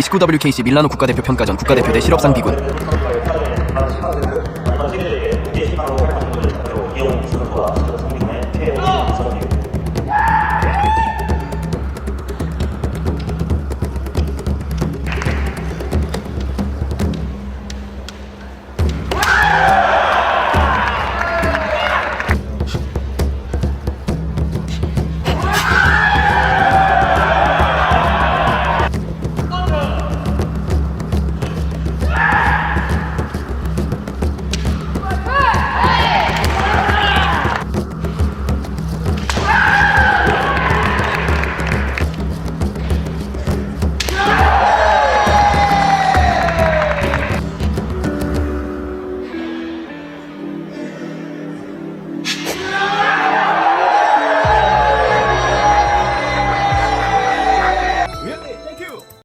29WKC 밀라노 국가대표 평가전 국가대표 대 실업상 비군.